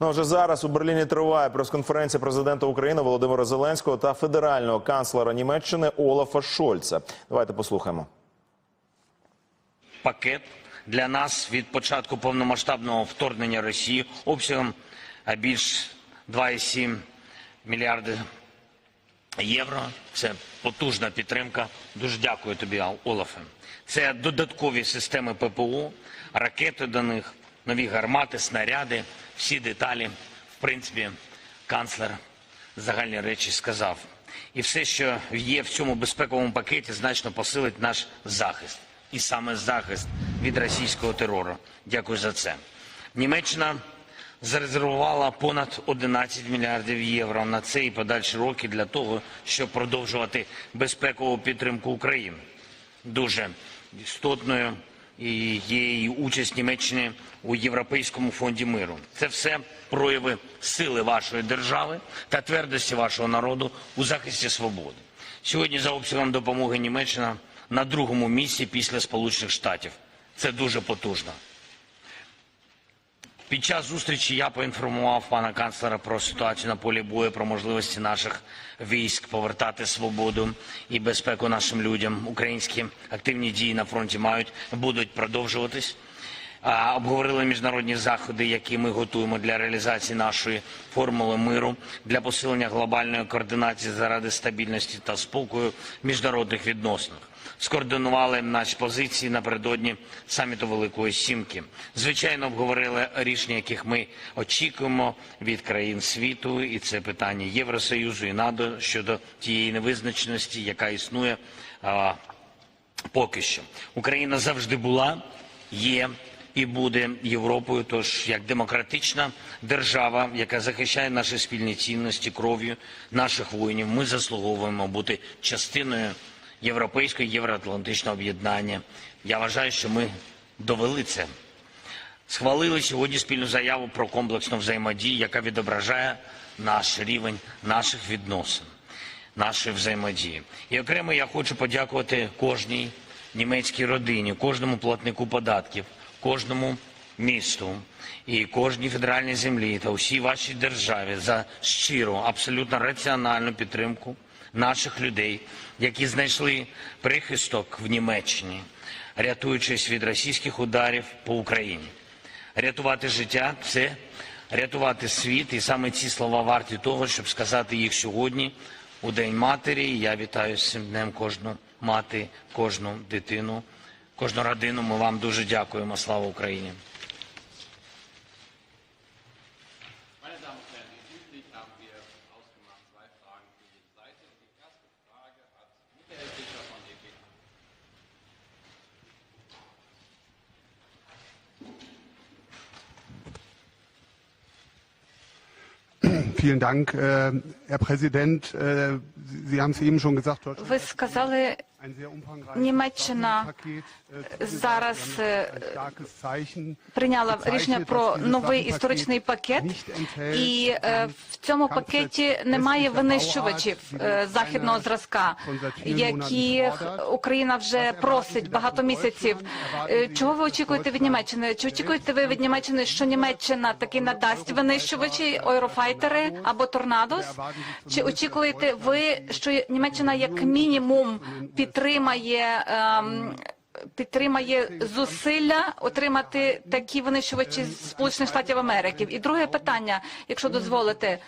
Ну, вже зараз у Берліні триває прес-конференція президента України Володимира Зеленського та федерального канцлера Німеччини Олафа Шольца. Давайте послухаємо. пакет для нас від початку повномасштабного вторгнення Росії обсягом а, більш 2,7 мільярди євро. Це потужна підтримка. Дуже дякую тобі, Олафе. Це додаткові системи ППО, ракети до них, нові гармати, снаряди, всі деталі. В принципі, канцлер загальні речі сказав. І все, що є в цьому безпековому пакеті, значно посилить наш захист. І саме захист від російського терору. Дякую за це. Німеччина зарезервувала понад 11 мільярдів євро на цей і подальші роки для того, щоб продовжувати безпекову підтримку України. Дуже істотною є і участь Німеччини у Європейському фонді миру. Це все прояви сили вашої держави та твердості вашого народу у захисті свободи. Сьогодні за обсягом допомоги Німеччина на другому місці після Сполучених Штатів. Це дуже потужно. Під час зустрічі я поінформував пана канцлера про ситуацію на полі бою, про можливості наших військ повертати свободу і безпеку нашим людям. Українські активні дії на фронті мають будуть продовжуватись. Обговорили міжнародні заходи, які ми готуємо для реалізації нашої формули миру для посилення глобальної координації заради стабільності та спокою в міжнародних відносинах скоординували наші позиції напередодні саміту Великої Сімки. Звичайно, обговорили рішення, яких ми очікуємо від країн світу, і це питання Євросоюзу і НАТО щодо тієї невизначеності, яка існує а, поки що. Україна завжди була, є. І буде Європою, тож як демократична держава, яка захищає наші спільні цінності кров'ю наших воїнів, ми заслуговуємо бути частиною європейського євроатлантичного об'єднання. Я вважаю, що ми довели це. Схвалили сьогодні спільну заяву про комплексну взаємодію, яка відображає наш рівень наших відносин, нашої взаємодії. І окремо я хочу подякувати кожній німецькій родині, кожному платнику податків, кожному місту і кожній федеральній землі та усій вашій державі за щиру, абсолютно раціональну підтримку наших людей, які знайшли прихисток в Німеччині, рятуючись від російських ударів по Україні. Рятувати життя це рятувати світ, і саме ці слова варті того, щоб сказати їх сьогодні, у День матері. Я вітаю з цим днем кожну мати, кожну дитину, кожну родину. Ми вам дуже дякуємо. Слава Україні! Vielen Dank, äh, Herr Präsident. Äh, Sie haben es eben schon gesagt, Deutschland Німеччина зараз е, starkes Zeichen прийняла рішення про новий історичний пакет, і е, в цьому пакеті немає винищувачів е, західного зразка, яких Україна вже просить багато місяців. Е, Чого ви очікуєте від Німеччини? Чи очікуєте ви від Німеччини, що Німеччина таки надасть винищувачі Ойрофайтери або Торнадос? Чи очікуєте ви, що Німеччина як мінімум підтримає? ем, підтримає зусилля отримати такі винищувачі Сполучених Штатів Америки. І друге питання, якщо дозволите,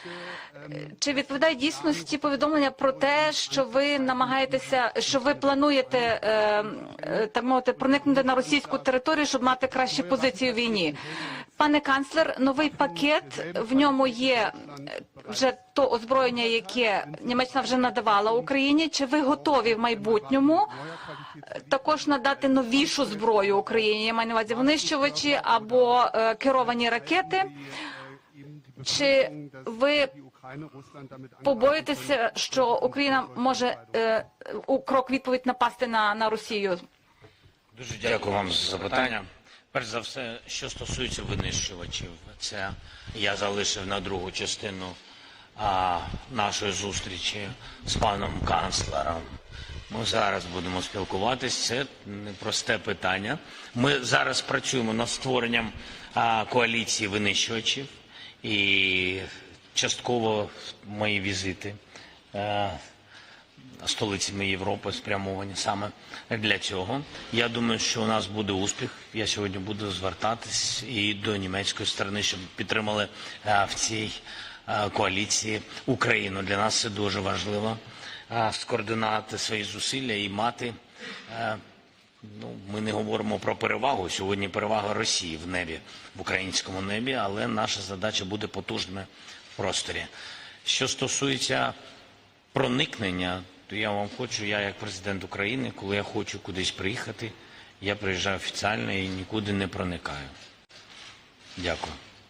чи відповідає дійсності повідомлення про те, що ви намагаєтеся, що ви плануєте е, е, так мовити проникнути на російську територію, щоб мати кращі позиції у війні? Пане канцлер, новий пакет в ньому є е, вже то озброєння, яке Німеччина вже надавала Україні. Чи ви готові в майбутньому е, також надати новішу зброю Україні? Я маю на увазі винищувачі або е, керовані ракети? Чи ви побоїтеся, що Україна може у крок відповідь напасти на, на Росію? Дуже дякую вам за запитання. Перш за все, що стосується винищувачів, це я залишив на другу частину а, нашої зустрічі з паном канцлером. Ми зараз будемо спілкуватись. Це непросте питання. Ми зараз працюємо над створенням а, коаліції винищувачів, І частково мої візити е, столицями Європи спрямовані саме для цього. Я думаю, що у нас буде успіх. Я сьогодні буду звертатись і до німецької сторони, щоб підтримали е, в цій е, коаліції Україну. Для нас це дуже важливо е, скоординувати свої зусилля і мати. Ну, ми не говоримо про перевагу. Сьогодні перевага Росії в небі, в українському небі, але наша задача буде потужними в просторі. Що стосується проникнення, то я вам хочу, я як президент України, коли я хочу кудись приїхати, я приїжджаю офіційно і нікуди не проникаю. Дякую.